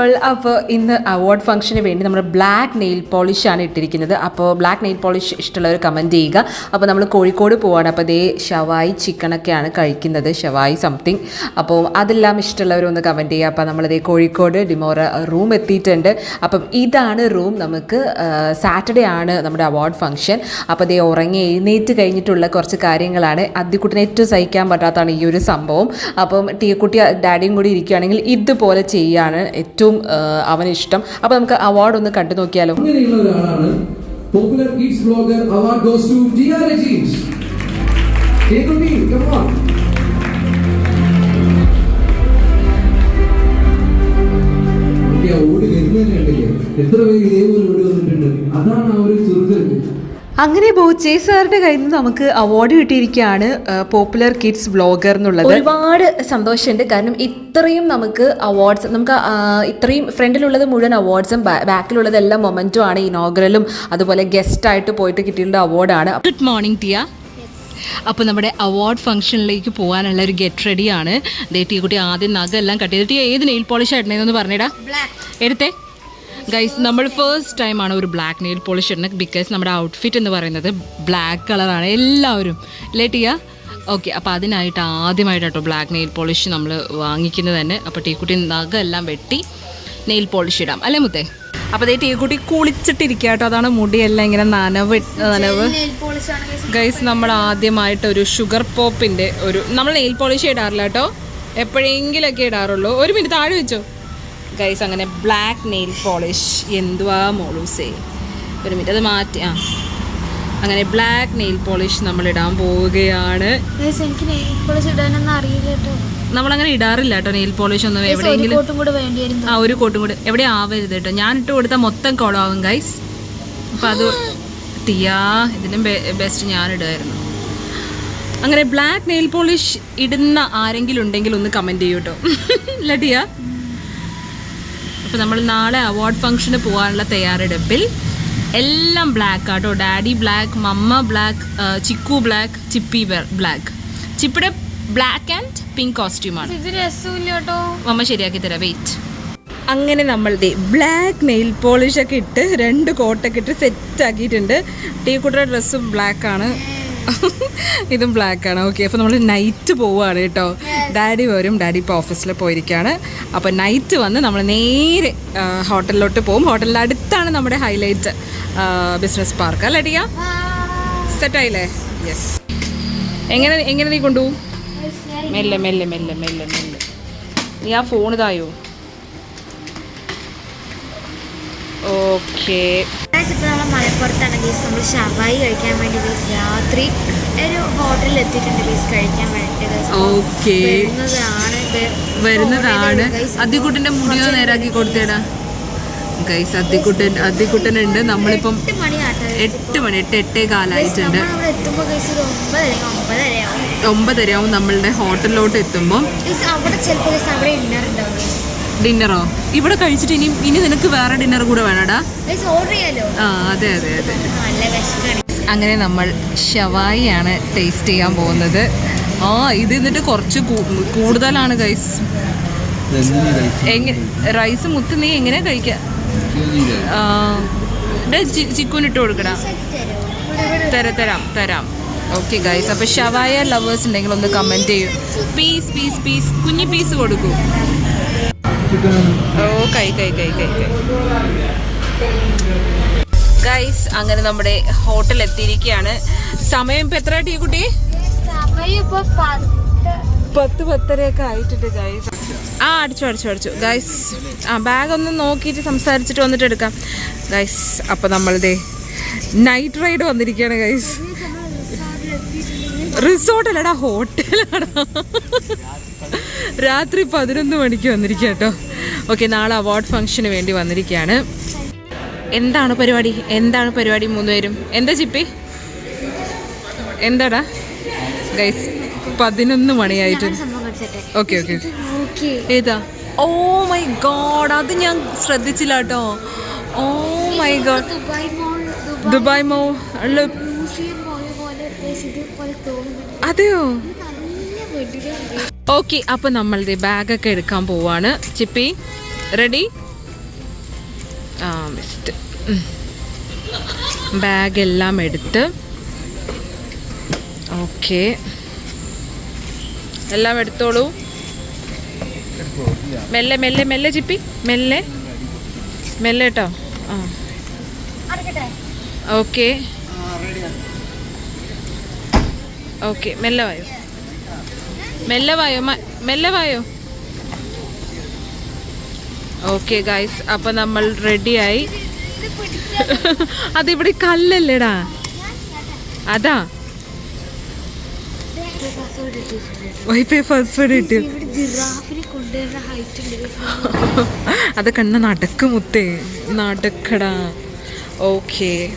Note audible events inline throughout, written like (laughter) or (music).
All അപ്പോൾ ഇന്ന് award ഫംഗ്ഷന് വേണ്ടി നമ്മൾ ബ്ലാക്ക് നെയിൽ പോളിഷ് ആണ് ഇട്ടിരിക്കുന്നത്. അപ്പോൾ ബ്ലാക്ക് നെയിൽ പോളിഷ് ഇഷ്ടമുള്ളവർ കമന്റ് ചെയ്യുക. അപ്പോൾ നമ്മൾ കോഴിക്കോട് പോവാണ്. അപ്പോൾ അതേ ഷവായി ചിക്കനൊക്കെയാണ് കഴിക്കുന്നത്. ഷവായി സംതിങ് അപ്പോൾ അതെല്ലാം ഇഷ്ടമുള്ളവരൊന്ന് കമന്റ് ചെയ്യുക. അപ്പോൾ നമ്മളിതേ കോഴിക്കോട് ഡിമോറ റൂം എത്തിയിട്ടുണ്ട്. അപ്പം ഇതാണ് റൂം നമുക്ക് സാറ്റർഡേ ആണ് നമ്മുടെ അവാർഡ് ഫംഗ്ഷൻ അപ്പോൾ അതേ ഉറങ്ങി എഴുന്നേറ്റ് കഴിഞ്ഞിട്ടുള്ള കുറച്ച് കാര്യങ്ങളാണ്. അദ്യക്കുട്ടിനെ ഏറ്റവും സഹിക്കാൻ പറ്റാത്തതാണ് ഈ ഒരു സംഭവം. അപ്പം ടീക്കുട്ടി ഡാഡിയും കൂടി ഇരിക്കുകയാണെങ്കിൽ ഇതുപോലെ ചെയ്യുകയാണ് ഏറ്റവും ആ, അവന് ഇഷ്ടം. അപ്പോൾ നമുക്ക് അവാർഡ് ഒന്ന് കണ്ടു നോക്കിയാലോ. എത്ര പേര് ഇതേപോലെ ഓടി വന്നിട്ടുണ്ട്? അതാണ് ആ ഒരു ചുരുക്കൽ അങ്ങനെ ബോച്ചേ സാറിന്റെ കയ്യിൽ നിന്ന് നമുക്ക് അവാർഡ് കിട്ടിയിരിക്കുകയാണ് പോപ്പുലർ കിഡ്സ് വ്ളോഗർ എന്നുള്ളത്. ഒരുപാട് സന്തോഷമുണ്ട്. കാരണം ഇത്രയും നമുക്ക് അവാർഡ്സ് നമുക്ക് ഇത്രയും ഫ്രണ്ടിലുള്ളത് മുഴുവൻ അവാർഡ്സും ബാക്കിലുള്ളതെല്ലാം മൊമെന്റും ആണ്. ഇനോഗ്രലും അതുപോലെ ഗസ്റ്റ് ആയിട്ട് പോയിട്ട് കിട്ടിയിട്ടുള്ള അവാർഡാണ് ഗുഡ് മോർണിംഗ് ടിയ. അപ്പോൾ നമ്മുടെ അവാർഡ് ഫംഗ്ഷനിലേക്ക് പോകാനുള്ള ഒരു ഗെറ്റ് റെഡിയാണ് ദേ ടീ കുട്ടി ആദ്യം നഖം എല്ലാം കട്ട് ചെയ്തിട്ട് ഏത് നെയിൽ പോളിഷ് ആയിട്ടുണ്ടെന്ന് പറഞ്ഞിടാ. എടുത്തേ. ഗൈസ് നമ്മൾ ഫസ്റ്റ് ടൈമാണ് ഒരു ബ്ലാക്ക് നെയിൽ പോളിഷ് ഇടുന്നത് ബിക്കോസ് നമ്മുടെ ഔട്ട്ഫിറ്റ് എന്ന് പറയുന്നത് ബ്ലാക്ക് കളറാണ് എല്ലാവരും. അല്ലേ ടിയ ഓക്കെ അപ്പോൾ അതിനായിട്ട് ആദ്യമായിട്ടാട്ടോ ബ്ലാക്ക് നെയിൽ പോളിഷ് നമ്മൾ വാങ്ങിക്കുന്നത് തന്നെ. അപ്പോൾ ടീക്കുട്ടി നഖം എല്ലാം വെട്ടി നെയിൽ പോളിഷ് ഇടാം. അല്ലേ മുത്തേ? അപ്പോൾ അതേ ടീക്കുട്ടി കുളിച്ചിട്ടിരിക്കുക കേട്ടോ അതാണ് മുടിയെല്ലാം ഇങ്ങനെ നനവ് നനവ്. ഗൈസ് നമ്മൾ ആദ്യമായിട്ട് ഒരു ഷുഗർ പോപ്പിന്റെ ഒരു നമ്മൾ നെയിൽ പോളിഷ് ഇടാറില്ല കേട്ടോ എപ്പോഴെങ്കിലൊക്കെ ഇടാറുള്ളൂ. ഒരു മിനിറ്റ് താഴെ വെച്ചോ. ഗൈസ് അങ്ങനെ ബ്ലാക്ക് നെയിൽ പോളിഷ് എന്തുവാ മോളൂസേ? ഒരു മിനിറ്റ് അത് മാറ്റി ആ. അങ്ങനെ ബ്ലാക്ക് നെയിൽ പോളിഷ് നമ്മൾ ഇടാൻ പോവുകയാണ്. ഗൈസ്, എനിക്ക് നെയിൽ പോളിഷ് ഇടാനൊന്നും അറിയില്ല കേട്ടോ. നമ്മളങ്ങനെ ഇടാറില്ല കേട്ടോ നെയിൽ പോളിഷ് ഒന്നും. എവിടെയെങ്കിലും ആ ഒരു കോട്ടും കൂടെ. എവിടെ ആവരുത് കേട്ടോ. ഞാൻ ഇട്ട് കൊടുത്താൽ മൊത്തം കുളമാകും ഗൈസ് അപ്പം അത് (gasps) തീയാ. ഇതിലും ബെസ്റ്റ് ഞാൻ ഇടുമായിരുന്നു അങ്ങനെ ബ്ലാക്ക് നെയിൽ പോളിഷ് ഇടുന്ന ആരെങ്കിലും ഉണ്ടെങ്കിൽ ഒന്ന് കമന്റ് ചെയ്യൂട്ടോ കേട്ടോ. (laughs) ഇല്ല ടിയ. അപ്പോൾ നമ്മൾ നാളെ അവാർഡ് ഫംഗ്ഷന് പോകാനുള്ള തയ്യാറെടുപ്പിൽ എല്ലാം ബ്ലാക്ക് ആട്ടോ. Daddy black mamma black Chikku black Chippi black ചിപ്പിയുടെ black and pink കോസ്റ്റ്യൂമാണ് ഇത് രസമില്ല കേട്ടോ. മമ്മ ശരിയാക്കി തരാം. വെയിറ്റ് അങ്ങനെ നമ്മൾ ദേ ബ്ലാക്ക് നെയിൽ പോളിഷൊക്കെ ഇട്ട് രണ്ട് കോട്ടൊക്കെ ഇട്ട് സെറ്റ് ആക്കിയിട്ടുണ്ട്. ടീ കുട്ടിയുടെ ഡ്രസ്സും ബ്ലാക്ക് ആണ്. (laughs) ഇതും ബ്ലാക്ക് ആണ്. ഓക്കെ അപ്പോൾ നമ്മൾ നൈറ്റ് പോവുകയാണ് കേട്ടോ. ഡാഡി വരും ഡാഡി ഇപ്പോൾ ഓഫീസിൽ പോയിരിക്കുകയാണ് അപ്പോൾ നൈറ്റ് വന്ന് നമ്മൾ നേരെ ഹോട്ടലിലോട്ട് പോകും ഹോട്ടലിന്റെ അടുത്താണ് നമ്മുടെ ഹൈലൈറ്റ് ബിസിനസ് പാർക്ക് അല്ലേ ടിയ? സെറ്റായില്ലേ യെസ് എങ്ങനെ എങ്ങനെ നീ കൊണ്ടുപോകും മെല്ലെ മെല്ലെ മെല്ലെ മെല്ലെ മെല്ലെ. നീ ആ ഫോൺ ഇതായോ? ഓക്കെ. ഗൈസ്, ഇപ്പൊ നമ്മൾ മലപ്പുറത്താണ് ഗീസ് നമ്മൾ ഷവായി കഴിക്കാൻ വേണ്ടി ഗീസ് രാത്രി ഒരു ഹോട്ടലിൽ എത്തിയിട്ടുണ്ട് ഗീസ് കഴിക്കാൻ വേണ്ടിയിട്ട് ഓക്കെ. വരുന്നതാണ്. ഗൈസ്, മുടിയോ നേരാക്കി കൊടുത്തേടാ. ഗൈസ് അതികുട്ടൻ അതികുട്ടൻ ഉണ്ട് നമ്മളിപ്പം എട്ട്. മണി എട്ട് എട്ടേ കാലായിട്ടുണ്ട്. ഒമ്പതരയാവും നമ്മളുടെ ഹോട്ടലിലോട്ട് എത്തുമ്പോൾ അവിടെ ചിലപ്പോൾ അവിടെ ഉണ്ടാവും. ഡിന്നറോ? ഇവിടെ കഴിച്ചിട്ട് ഇനി ഇനി നിനക്ക് വേറെ ഡിന്നർ കൂടെ വേണടാ. ആ അതെ അതെ അതെ. അങ്ങനെ നമ്മൾ ഷവായിയാണ് ടേസ്റ്റ് ചെയ്യാൻ പോകുന്നത്. ആ ഇത് എന്നിട്ട് കുറച്ച് കൂടുതലാണ് ഗൈസ് എങ്ങനെ റൈസ് മുത്ത് നീ എങ്ങനെ കഴിക്ക? ചിക്കൻ ഇട്ട് കൊടുക്കടാ. തര. തരാം തരാം ഓക്കെ ഗൈസ് അപ്പോൾ ഷവായ ലവേഴ്സ് ഉണ്ടെങ്കിൽ ഒന്ന് കമന്റ് ചെയ്യൂ. പീസ് പീസ് പീസ് കുഞ്ഞു പീസ് കൊടുക്കൂ. ഓ കൈ കൈ കൈ കൈ കൈ. ഗൈസ് അങ്ങനെ നമ്മുടെ ഹോട്ടൽ എത്തിയിരിക്കുകയാണ്. സമയം ഇപ്പൊ എത്ര ടീ കുട്ടി? സമയം ഇപ്പൊ പത്ത്. പത്ത് പത്തരയൊക്കെ ആയിട്ടുണ്ട് ഗൈസ് ആ അടിച്ചു അടിച്ചു അടിച്ചു. ഗൈസ് ആ ബാഗ് ഒന്ന് നോക്കിയിട്ട് സംസാരിച്ചിട്ട് വന്നിട്ട് എടുക്കാം. ഗൈസ് അപ്പൊ നമ്മളുടെ നൈറ്റ് റൈഡ് വന്നിരിക്കുകയാണ് ഗൈസ് റിസോർട്ടല്ലടാ ഹോട്ടലാടാ രാത്രി പതിനൊന്ന് മണിക്ക് വന്നിരിക്കുക കേട്ടോ. ഓക്കെ നാളെ അവാർഡ് ഫംഗ്ഷന് വേണ്ടി വന്നിരിക്കുകയാണ്. എന്താണ് പരിപാടി? എന്താണ് പരിപാടി മൂന്നുപേരും? എന്താ ചിപ്പി എന്താടാ? ഗൈസ് പതിനൊന്ന് മണിയായിട്ട്. ഓക്കെ ഓക്കെ ഏതാ? ഓ മൈ ഗോഡ് അത് ഞാൻ ശ്രദ്ധിച്ചില്ല കേട്ടോ. ഓ മൈ ഗോഡ് ദുബായ് മോ അല്ല അതെയോ? ഓക്കെ അപ്പൊ നമ്മളുടെ ബാഗൊക്കെ എടുക്കാൻ പോവാണ്. ചിപ്പി റെഡി? ആ ബെസ്റ്റ് ബാഗെല്ലാം എടുത്ത്. ഓക്കെ. എല്ലാം എടുത്തോളൂ. മെല്ലെ മെല്ലെ മെല്ലെ ചിപ്പി. മെല്ലെ. മെല്ലെ കേട്ടോ ആ. ഓക്കെ. ഓക്കെ മെല്ലെ വായോ. മെല്ലെ വായോ മെല്ലെ വായോ? ഓക്കെ ഗൈസ് അപ്പം നമ്മൾ റെഡിയായി (laughs) അതിവിടെ കല്ലല്ലേടാ. അതാ. (laughs) അത് കണ്ണ നടക്ക് മുത്തേ. നടക്കടാ. ഓക്കെ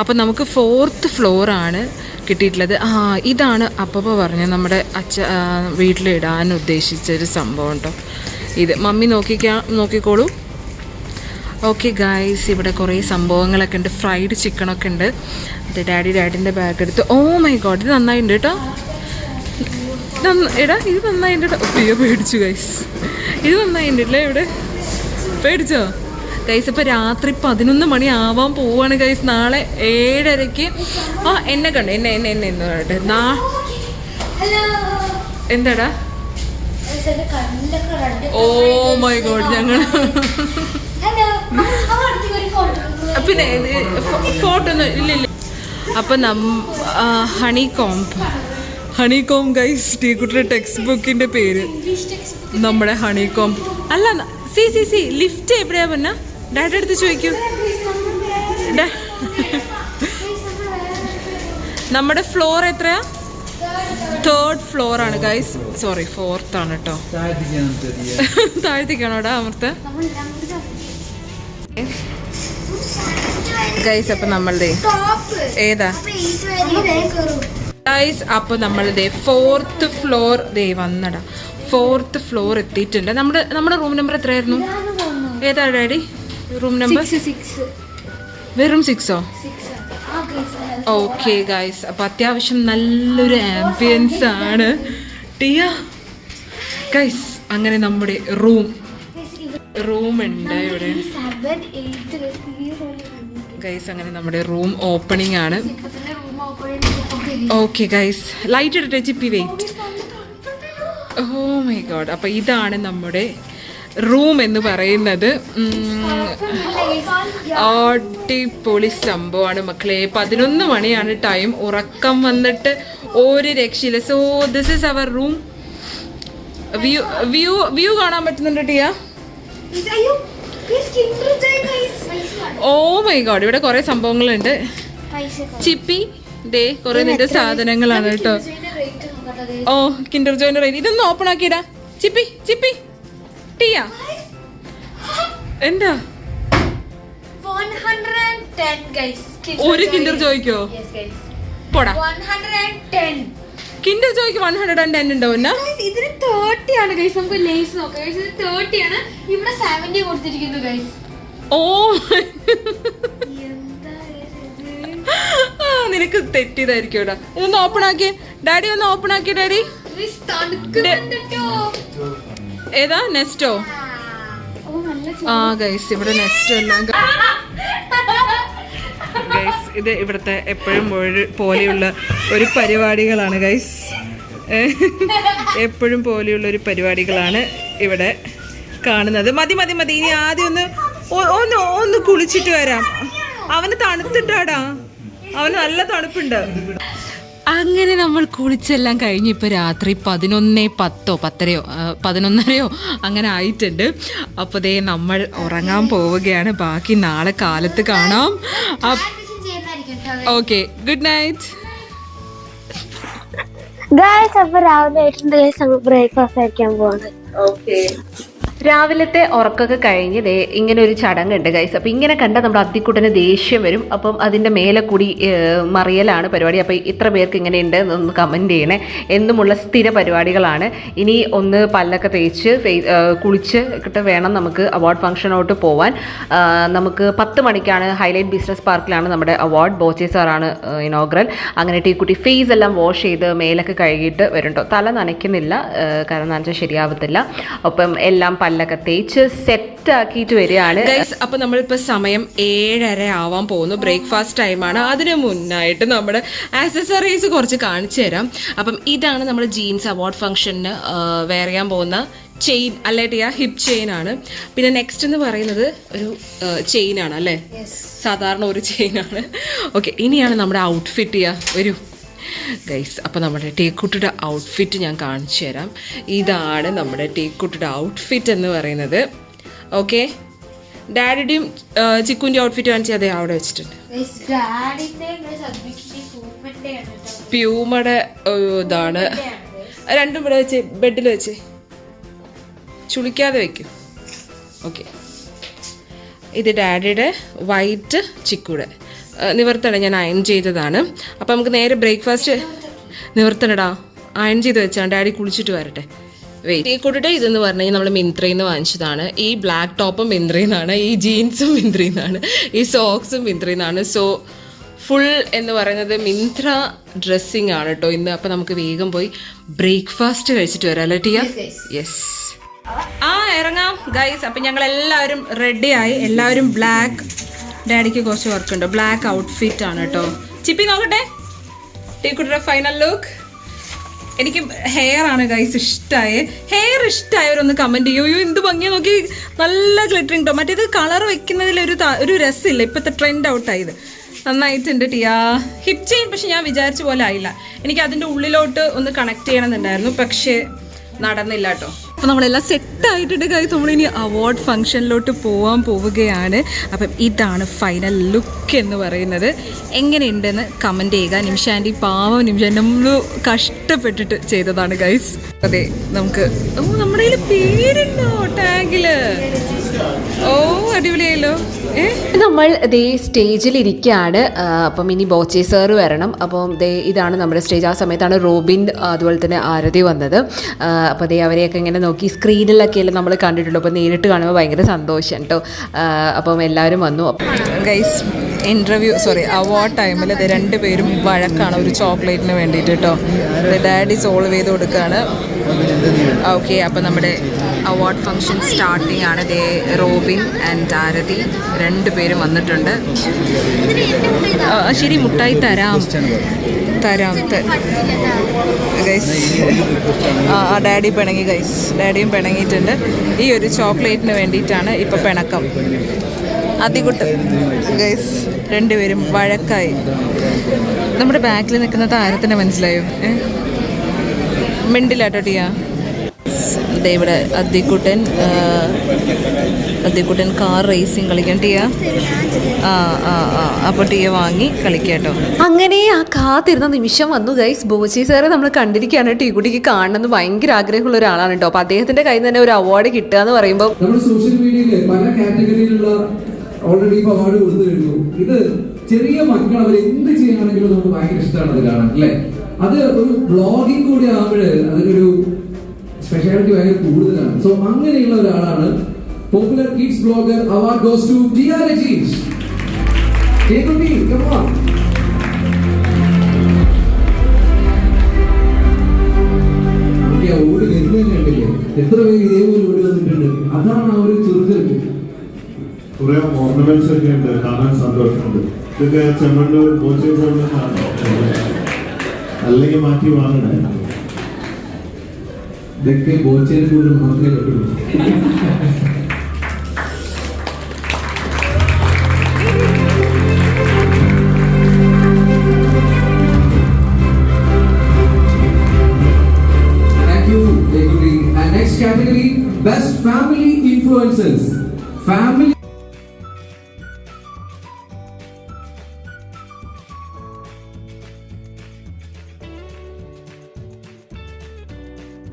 അപ്പം നമുക്ക് ഫോർത്ത് ഫ്ലോറാണ് കിട്ടിയിട്ടുള്ളത്. ആ ഇതാണ് അപ്പപ്പോൾ പറഞ്ഞ നമ്മുടെ അച്ഛ വീട്ടിലിടാൻ ഉദ്ദേശിച്ച ഒരു സംഭവം കേട്ടോ ഇത് മമ്മി നോക്കിക്കാ നോക്കിക്കോളൂ. ഓക്കെ ഗായ്സ് ഇവിടെ കുറേ സംഭവങ്ങളൊക്കെ ഉണ്ട്. ഫ്രൈഡ് ചിക്കനൊക്കെ ഉണ്ട്. അത് ഡാഡി ഡാഡിന്റെ ബാഗ് എടുത്ത്. ഓ മൈ ഗോഡ് ഇത് നന്നായിട്ടുണ്ട് കേട്ടോ എടാ ഇത് നന്നായിട്ടുണ്ട് കേട്ടോ അയ്യോ പേടിച്ചു ഗൈസ് ഇത് നന്നായിട്ടുണ്ട് ഇവിടെ? പേടിച്ചോ? ഗൈസ് ഇപ്പൊ രാത്രി പതിനൊന്ന് മണി ആവാൻ പോവാണ് ഗൈസ് നാളെ ഏഴരയ്ക്ക്. ആ എന്നെ കണ്ടു? എന്നെ എന്നെ എന്നെ എന്ന് പറയട്ടെ നാ എന്താടാ? ഓ മൈ ഗോഡ് ഞങ്ങൾ പിന്നെ ഫോട്ടോ ഒന്നും ഇല്ല ഇല്ല. അപ്പൊ നം honeycomb honeycomb guys ടീക്കുട്ടിയുടെ ടെക്സ്റ്റ് ബുക്കിന്റെ പേര് നമ്മുടെ ഹണി കോം അല്ല സി സി സി ലിഫ്റ്റ് എവിടെയാ പൊന്ന ഡാഡി അടുത്ത് ചോദിക്കൂ. നമ്മുടെ ഫ്ലോർ എത്രയാ? തേർഡ് ഫ്ലോർ ആണ് ഗൈസ് സോറി ഫോർത്ത് ആണ് കേട്ടോ താഴ്ത്തിക്കാണോടാ രണ്ട് ഗൈസ് അപ്പൊ നമ്മളുടെ ഏതാ? ഗൈസ് അപ്പൊ നമ്മളുടെ ഫോർത്ത് ഫ്ലോർ ദേ വന്നടാ. ഫോർത്ത് ഫ്ലോർ എത്തിയിട്ടുണ്ട്. നമ്മുടെ നമ്മുടെ റൂം നമ്പർ എത്രയായിരുന്നു? ഏതാ ഡാഡി? റൂം നമ്പർ സിക്സ് വെറും സിക്സോ ഓക്കെ ഗായ്സ് അപ്പൊ അത്യാവശ്യം നല്ലൊരു ആംബിയൻസ് ആണ്. ടിയ ഗൈസ് അങ്ങനെ നമ്മുടെ റൂം റൂം ഉണ്ട് ഇവിടെ. ഗൈസ് അങ്ങനെ നമ്മുടെ റൂം ഓപ്പണിംഗ് ആണ്. ഓക്കെ ഗൈസ് ലൈറ്റ് ഇട്ടിട്ട് Chippi wait oh my God അപ്പോൾ ഇതാണ് നമ്മുടെ റൂം എന്ന് പറയുന്നത് അടിപൊളി സംഭവമാണ് മക്കളെ. പതിനൊന്ന് മണിയാണ് ടൈം ഉറക്കം വന്നിട്ട് ഒരു രക്ഷയില്ല. So this is our room view view view കാണാൻ പറ്റുന്നുണ്ട് ടിയ? ഓ മൈ ഗോഡ് ഇവിടെ കുറെ സംഭവങ്ങളുണ്ട്. ചിപ്പി ദേ കുറെ നിന്റെ സാധനങ്ങളാണ് കേട്ടോ. ഓ കിൻഡർ ജോയിന്റെ റേറ്റ് ഇതൊന്ന് ഓപ്പൺ ആക്കിയിടാ. ചിപ്പി ചിപ്പി. ടിയ എന്താ? ഒരു കിൻഡർ ചോദിക്കോ. പോടാ. കിൻഡർ ജോയ്ക്ക് വൺ ഹൺഡ്രഡ് ആൻഡ് ടെൻ ഉണ്ടോ എന്നാ? ഇതിന് തേർട്ടി ആണ് ഗൈസ് നമുക്ക് ലേസ് നോക്കാം. ഇത് തേർട്ടി ആണ്. ഇവിടെ സെവന്റി കൊടുത്തിരിക്കുന്നു ഗൈസ് ഓ. നിനക്ക് തെറ്റിയതായിരിക്കും ഇവിടെ ഇതൊന്ന് ഓപ്പൺ ആക്കി ഡാഡി ഒന്ന് ഓപ്പൺ ആക്കി ഡാഡി തണുക്കുന്നുണ്ട്. ഏതാ? നെസ്റ്റോ ആ ഗൈസ് ഇവിടെ നെസ്റ്റോ എല്ലാം ഗൈസ് ഇത് ഇവിടുത്തെ എപ്പോഴും പോലെയുള്ള ഒരു പരിപാടികളാണ് ഗൈസ് എപ്പോഴും പോലെയുള്ള ഒരു പരിപാടികളാണ് ഇവിടെ കാണുന്നത്. മതി മതി മതി. ഇനി ആദ്യം ഒന്ന് ഒന്ന് ഒന്ന് കുളിച്ചിട്ട് വരാം. അവന് തണുത്തിട്ടാടാ. അവന് നല്ല തണുപ്പുണ്ട്. അങ്ങനെ നമ്മൾ കുളിച്ചെല്ലാം കഴിഞ്ഞ് ഇപ്പോൾ രാത്രി പതിനൊന്നേ പത്തോ പത്തരയോ പതിനൊന്നരയോ അങ്ങനെ ആയിട്ടുണ്ട്. അപ്പോൾ ദേ നമ്മൾ ഉറങ്ങാൻ പോവുകയാണ്. ബാക്കി നാളെ കാലത്ത് കാണാം. Okay good night. ഗായ്സ് അപ്പൊ രാവിലെ ആയിട്ടുണ്ട് ബ്രേക്ക്ഫാസ്റ്റ് ബ്രേക്ക്ഫാസ്റ്റ് കഴിക്കാൻ പോകുന്നത് രാവിലത്തെ ഉറക്കമൊക്കെ കഴിഞ്ഞ് ഇങ്ങനെ ഒരു ചടങ്ങുണ്ട് ഗൈസ് അപ്പോൾ ഇങ്ങനെ കണ്ട നമ്മുടെ അത്തിക്കുട്ടന് ദേഷ്യം വരും. അപ്പം അതിന്റെ മേലെ കൂടി മറിയലാണ് പരിപാടി. അപ്പോൾ ഇത്ര പേർക്ക് ഇങ്ങനെ ഉണ്ട് എന്നൊന്ന് കമന്റ് ചെയ്യണേ. എന്നുമുള്ള സ്ഥിര പരിപാടികളാണ്. ഇനി ഒന്ന് പല്ലൊക്കെ തേച്ച് കുളിച്ച് കിട്ട് വേണം നമുക്ക് അവാർഡ് ഫംഗ്ഷനോട്ട് പോവാൻ. നമുക്ക് പത്ത് മണിക്കാണ് ഹൈലൈറ്റ് ബിസിനസ് പാർക്കിലാണ് നമ്മുടെ അവാർഡ് ബോച്ചെ സാറാണ് ഇനോഗ്രൽ അങ്ങനെ ടീക്കുട്ടി ഫേസ് എല്ലാം വാഷ് ചെയ്ത് മേലൊക്കെ കഴുകിയിട്ട് വരും ട്ടോ തല നനയ്ക്കുന്നില്ല കാരണം നനച്ചാൽ ശരിയാവത്തില്ല. അപ്പം എല്ലാം പല്ലൊക്കെ പല്ലൊക്കെ തേച്ച് സെറ്റ് ആക്കിയിട്ട് വരികയാണ്. അപ്പൊ നമ്മളിപ്പോ സമയം ഏഴര ആവാൻ പോകുന്നു. ബ്രേക്ക്ഫാസ്റ്റ് ടൈമാണ് അതിന് മുന്നായിട്ട് നമ്മുടെ ആക്സസറീസ് കുറച്ച് കാണിച്ചു തരാം. അപ്പം ഇതാണ് നമ്മുടെ ജീൻസ് അവാർഡ് ഫംഗ്ഷന് വെയർ ചെയ്യാൻ പോകുന്ന ചെയിൻ അല്ലേട്ടിയ ഹിപ് ചെയിൻ ആണ്. പിന്നെ നെക്സ്റ്റ് എന്ന് പറയുന്നത് ഒരു ചെയിൻ ആണ് അല്ലേ? സാധാരണ ഒരു ചെയിൻ ആണ്. ഓക്കെ ഇനിയാണ് നമ്മുടെ ഔട്ട്ഫിറ്റ് ചെയ്യുക ഒരു ഗൈസ് അപ്പോൾ നമ്മുടെ ടേക്കുട്ടിയുടെ ഔട്ട്ഫിറ്റ് ഞാൻ കാണിച്ചു തരാം. ഇതാണ് നമ്മുടെ ടേക്കുട്ടിയുടെ ഔട്ട്ഫിറ്റ് എന്ന് പറയുന്നത്. ഓക്കെ ഡാഡിയുടെയും ചിക്കുന്റെ ഔട്ട്ഫിറ്റ് കാണിച്ചാൽ അതെ അവിടെ വെച്ചിട്ടുണ്ട്. പ്യൂമയുടെ ഇതാണ്. രണ്ടും ഇവിടെ വെച്ച് ബെഡിൽ വെച്ച്. ചുളിക്കാതെ വെക്കും. ഓക്കെ ഇത് ഡാഡിയുടെ വൈറ്റ് ചിക്കൂടെ. നിവർത്തണ. ഞാൻ അയൺ ചെയ്തതാണ്. അപ്പം നമുക്ക് നേരെ ബ്രേക്ക്ഫാസ്റ്റ് നിവർത്തണടാ. അയൺ ചെയ്ത് വെച്ചാൽ ഡാഡി കുളിച്ചിട്ട് വരട്ടെ. വെയിറ്റ് ഈ കൂട്ടിട്ട് ഇതെന്ന് പറഞ്ഞു കഴിഞ്ഞാൽ നമ്മൾ മിന്ത്രയിൽ നിന്ന് വാങ്ങിച്ചതാണ്. ഈ ബ്ലാക്ക് ടോപ്പും മിന്ത്രയിൽ നിന്നാണ് ഈ ജീൻസും മിന്ത്രയിൽ നിന്നാണ് ഈ സോക്സും മിന്ത്രയിൽ നിന്നാണ്. സോ ഫുൾ എന്ന് പറയുന്നത് മിന്ത്ര ഡ്രസ്സിങ് ആണ് കേട്ടോ ഇന്ന്. അപ്പം നമുക്ക് വേഗം പോയി ബ്രേക്ക്ഫാസ്റ്റ് കഴിച്ചിട്ട് വരാം അല്ലേ ടിയ? യെസ് ആ ഇറങ്ങാം ഗൈസ് അപ്പം ഞങ്ങൾ എല്ലാവരും റെഡിയായി എല്ലാവരും ബ്ലാക്ക് ഡാഡിക്ക് കുറച്ച് വർക്ക് ഉണ്ട്. ബ്ലാക്ക് ഔട്ട്ഫിറ്റ് ആണ് കേട്ടോ. ചിപ്പി നോക്കട്ടെ. ടീക്കുട്ടിയുടെ ഫൈനൽ ലുക്ക് എനിക്ക് ഹെയർ ആണ് ഗൈസ് ഇഷ്ടമായ ഹെയർ ഇഷ്ടമായവരൊന്ന് കമന്റ് ചെയ്യൂ. അയ്യോ എന്ത് ഭംഗിയാ. നോക്കി നല്ല ഗ്ലിറ്ററിങ് കേട്ടോ മറ്റേത് കളർ വെക്കുന്നതിൽ ഒരു ഒരു രസമില്ല. ഇപ്പോഴത്തെ ട്രെൻഡ് ഔട്ടായത് നന്നായിട്ടുണ്ട് ടിയാ. ഹിപ് ചെയിൻ പക്ഷെ ഞാൻ വിചാരിച്ച പോലെ ആയില്ല. എനിക്ക് അതിന്റെ ഉള്ളിലോട്ട് ഒന്ന് കണക്ട് ചെയ്യണമെന്നുണ്ടായിരുന്നു. പക്ഷേ നടന്നില്ല കേട്ടോ അപ്പോൾ നമ്മളെല്ലാം സെറ്റ് ആയിട്ടുണ്ട് കാര്യം നമ്മളിനി അവാർഡ് ഫംഗ്ഷനിലോട്ട് പോകാൻ പോവുകയാണ്. അപ്പം ഇതാണ് ഫൈനൽ ലുക്ക് എന്ന് പറയുന്നത്. എങ്ങനെയുണ്ടെന്ന് കമന്റ് ചെയ്യുക. നിമിഷാന്റെ പാവം നിമിഷ നമ്മൾ കഷ്ടപ്പെട്ടിട്ട് ചെയ്തതാണ് ഗൈസ് അതെ നമുക്ക് നമ്മുടെ പേരുണ്ടോ ടാഗിൽ ഓ അടിപൊളിയായല്ലോ നമ്മൾ ദേ സ്റ്റേജിൽ ഇരിക്കുകയാണ് ആ, അപ്പം ഇനി ബോച്ചെ സാറ് വരണം. അപ്പം ദേ ഇതാണ് നമ്മുടെ സ്റ്റേജ്. ആ സമയത്താണ് റോബിൻ അതുപോലെ തന്നെ ആരതി വന്നത്. അപ്പോൾ ദേ അവരെയൊക്കെ ഇങ്ങനെ നോക്കി സ്ക്രീനിലൊക്കെ അല്ലേ നമ്മൾ കണ്ടിട്ടുള്ളൂ. അപ്പോൾ നേരിട്ട് കാണുമ്പോൾ ഭയങ്കര സന്തോഷം കേട്ടോ. അപ്പം എല്ലാവരും വന്നു. ഗൈസ് ഇന്റർവ്യൂ സോറി അവാർഡ് ടൈമിൽ ഇത് രണ്ടുപേരും വഴക്കാണ് ഒരു ചോക്ലേറ്റിന് വേണ്ടിയിട്ട് കേട്ടോ ഡാഡി സോൾവ് ചെയ്ത് കൊടുക്കുകയാണ് ഓക്കെ അപ്പോൾ നമ്മുടെ അവാർഡ് ഫംഗ്ഷൻ സ്റ്റാർട്ടിംഗ് ആണ് ദേ റോബിൻ ആൻഡ് ആരതി. രണ്ടുപേരും വന്നിട്ടുണ്ട്. ശരി മുട്ടായി തരാം. തരാം. ഗൈസ് ആ ആ, ഡാഡി പിണങ്ങി ഗൈസ് ഡാഡിയും പിണങ്ങിയിട്ടുണ്ട്. ഈ ഒരു ചോക്ലേറ്റിന് വേണ്ടിയിട്ടാണ് ഇപ്പോൾ പിണക്കം. അതികുട്ട് ഗൈസ് രണ്ടുപേരും വഴക്കായി. നമ്മുടെ ബാക്കിൽ നിൽക്കുന്ന താരത്തിനെ മനസ്സിലായോ? മിണ്ടില്ലാട്ടോ ടിയാ. ഇവിടെ അദ്ദിക്കുട്ടൻ അദ്ദിക്കുട്ടൻ കാർ റേസിംഗ് കളിക്കാൻ ടിയ. ആ ആ ആ. അപ്പോൾ ടിയ വാങ്ങി കളിക്കാട്ടോ. അങ്ങനെ ആ കാത്തിരുന്ന നിമിഷം വന്നു ഗൈസ് ബോജി സാറെ നമ്മൾ കണ്ടിരിക്കുകയാണ്. ടീക്കുട്ടിക്ക് കാണണമെന്ന് ഭയങ്കര ആഗ്രഹമുള്ള ഒരാളാണ് കേട്ടോ. അപ്പോൾ അദ്ദേഹത്തിന്റെ കയ്യിൽ നിന്ന് തന്നെ ഒരു അവാർഡ് കിട്ടുക എന്ന് പറയുമ്പോൾ നമ്മുടെ സോഷ്യൽ പല കാറ്റഗറിയിലുള്ള ഓൾറെഡി ഇപ്പൊ അവാർഡ് കൊടുത്തു കഴിഞ്ഞു ഇത് ചെറിയ മക്കൾ അവർ എന്ത് ചെയ്യണമെങ്കിലും നമുക്ക് ഭയങ്കര ഇഷ്ടമാണ് അത് കാണാൻ അല്ലേ? അത് ഒരു ബ്ലോഗിംഗ് കൂടി ആകുമ്പോൾ അതിനൊരു സ്പെഷ്യാലിറ്റി ഭയങ്കര കൂടുതലാണ്. സോ അങ്ങനെയുള്ള ഒരാളാണ് popular kids blogger award goes to Tiya Rajeesh. ഓടി വരുന്നതന്നെ കണ്ടില്ലേ? എത്ര പേര് ഇതേപോലെ ഓടി വന്നിട്ടുണ്ട്? അതാണ് ആ ഒരു ചെറുതെടുപ്പ് കുറെ ഓർണമെന്റ്സ് ഒക്കെ ഉണ്ട്. കാണാൻ സന്തോഷമുണ്ട്. ഇതൊക്കെ ചെമ്മണ്ണൂർ കോച്ചിക്കോട് അല്ലെങ്കിൽ മാറ്റി വാങ്ങണേ. ഇതൊക്കെ ബോച്ചേനെ കൂടുതൽ മാത്രമേ പറ്റുള്ളൂ